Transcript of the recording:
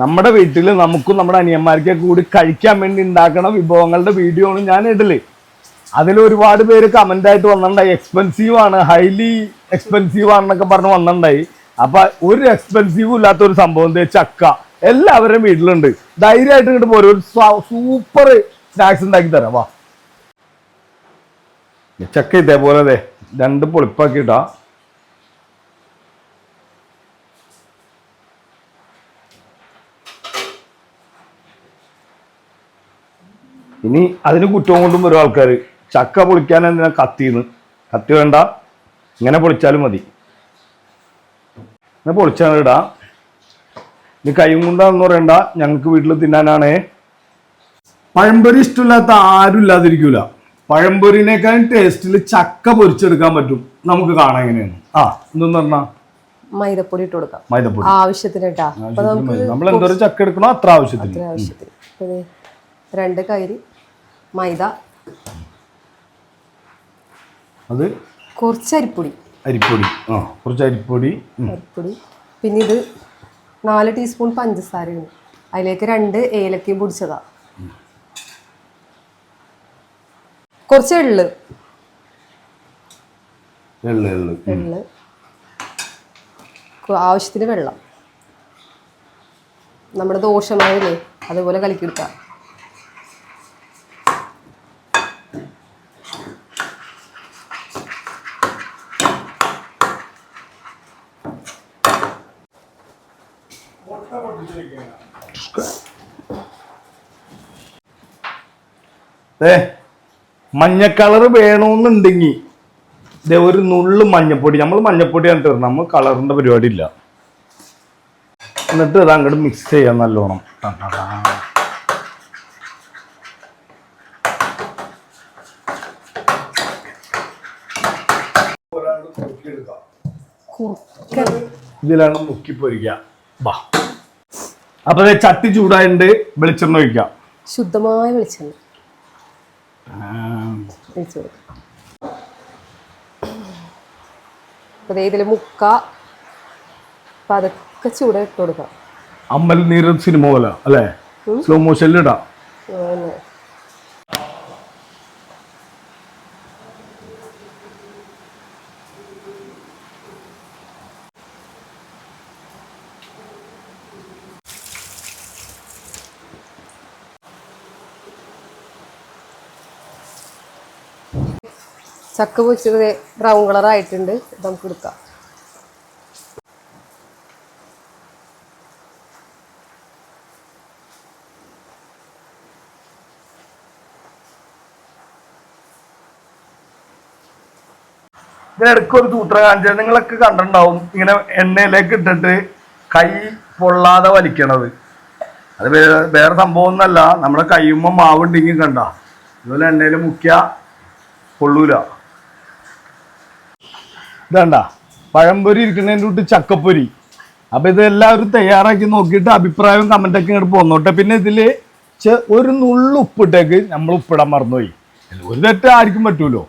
നമ്മുടെ വീട്ടിൽ നമുക്കും നമ്മുടെ അനിയന്മാർക്കെ കൂടി കഴിക്കാൻ വേണ്ടി ഉണ്ടാക്കണ വിഭവങ്ങളുടെ വീഡിയോ ആണ് ഞാൻ ഇടൽ. അതിൽ ഒരുപാട് പേര് കമന്റ് ആയിട്ട് വന്നിട്ടുണ്ടായി. എക്സ്പെൻസീവ് ആണ് ഹൈലി എക്സ്പെൻസീവ് ആണെന്നൊക്കെ പറഞ്ഞ് വന്നിട്ടുണ്ടായി. അപ്പൊ ഒരു എക്സ്പെൻസീവും ഇല്ലാത്ത ഒരു സംഭവം ചക്ക. എല്ലാവരുടെയും വീട്ടിലുണ്ട്. ധൈര്യമായിട്ട് ഇങ്ങോട്ട് പോരും. ഒരു സൂപ്പർ സ്നാക്സ് ഉണ്ടാക്കി തരാം. വാ. ചക്ക ഇതേപോലെ അതെ രണ്ട് പൊളിപ്പാക്കിട്ടാ ഇനി അതിന് കുറ്റവും കൊണ്ടും വരും ആൾക്കാർ ചക്ക പൊളിക്കാൻ എന്തിനാ കത്തിന്ന്? കത്തി വേണ്ട. ഇങ്ങനെ പൊളിച്ചാലും മതി. ഇങ്ങനെ പൊളിച്ചാൽ ഇടാ. ഇനി കൈയും കൊണ്ടാന്ന് പറയണ്ട. ഞങ്ങൾക്ക് വീട്ടിൽ തിന്നാനാണേ. പഴംപൊരി ഇഷ്ടമില്ലാത്ത ആരും ഇല്ലാതിരിക്കൂല. പഴംപൊരിനേക്കാളും ടേസ്റ്റിൽ ചക്ക പൊരിച്ചെടുക്കാൻ പറ്റും. നമുക്ക് കാണാൻ എങ്ങനെയാണ്? ആ എന്തെന്ന് പറഞ്ഞാ. മൈദപ്പൊടി ഇട്ട് കൊടുക്കാം. മൈദപ്പൊടി. ആവശ്യത്തിന് നമ്മൾ എന്തൊരു ചക്ക എടുക്കണോ അത്ര ആവശ്യത്തിന്. രണ്ട് കൈരി മൈദ. അത് കുറച്ച് അരിപ്പൊടി. അരിപ്പൊടി ആ കുറച്ച് അരിപ്പൊടി. അരിപ്പൊടി. പിന്നെ ഇത് നാല് ടീസ്പൂൺ പഞ്ചസാരയാണ്. അതിലേക്ക് രണ്ട് ഏലക്കയും പൊടിച്ചതാ. കുറച്ച് എള്ള്. എള്ള് എള്ള്. എള്ള്. ആവശ്യത്തിന് വെള്ളം. നമ്മുടെ ദോഷമായില്ലേ അതുപോലെ കലക്കിയെടുക്കാം ഏ മഞ്ഞ കളർ വേണമെന്നുണ്ടെങ്കിൽ ഇതേ ഒരു നുള്ളു മഞ്ഞപ്പൊടി. നമ്മൾ മഞ്ഞപ്പൊടിയാണ് തരുന്നത് നമ്മൾ കളറിന്റെ പരിപാടി ഇല്ല. എന്നിട്ട് ഇത് അങ്ങോട്ട് മിക്സ് ചെയ്യാൻ നല്ലോണം. ഇതിലാണ് മുക്കി പൊരിക്കുക ബാ. അപ്പൊ ചട്ടി ചൂടായിട്ട് വെളിച്ചെണ്ണ ഒഴിക്കാം. ശുദ്ധമായ വെളിച്ചെണ്ണ. ദേ ഇതിൽ മുക്ക. പതുക്കെ ചൂട് ഇട്ട് കൊടുക്കാം. അമ്മൽ നീരൻ സിനിമ പോലെ അല്ലേ? സ്ലോ മോഷനിൽ ചക്ക പൊരിച്ചത് ബ്രൗൺ കളർ ആയിട്ടുണ്ട്. ഇത് നമുക്ക് എടുക്കാം. ഇതിനിടയ്ക്ക് ഒരു തൂത്ര കാണിച്ചത് നിങ്ങളൊക്കെ കണ്ടിട്ടുണ്ടാവും. ഇങ്ങനെ എണ്ണയിലേക്ക് ഇട്ടിട്ട് കൈ പൊള്ളാതെ വലിക്കണത്. അത് വേറെ വേറെ സംഭവം ഒന്നല്ല നമ്മുടെ കയ്യുമ്പോൾ മാവുണ്ടെങ്കിൽ കണ്ട? ഇതുപോലെ എണ്ണയിൽ മുക്കിയ പൊള്ളൂല. ഇതണ്ട പഴംപൊരി ഇരിക്കുന്നതിന്റെ കൂട്ട് ചക്കപ്പൊരി. അപ്പോൾ ഇതെല്ലാവരും തയ്യാറാക്കി നോക്കിയിട്ട് അഭിപ്രായവും കമന്റൊക്കെ ഇങ്ങോട്ട് പോന്നോട്ടെ. പിന്നെ ഇതിൽ ഒരു നുള്ളു ഉപ്പിട്ടേക്ക് നമ്മൾ ഉപ്പിടാൻ മറന്നുപോയി. ഒരു തെറ്റ് ആർക്കും പറ്റൂലോ?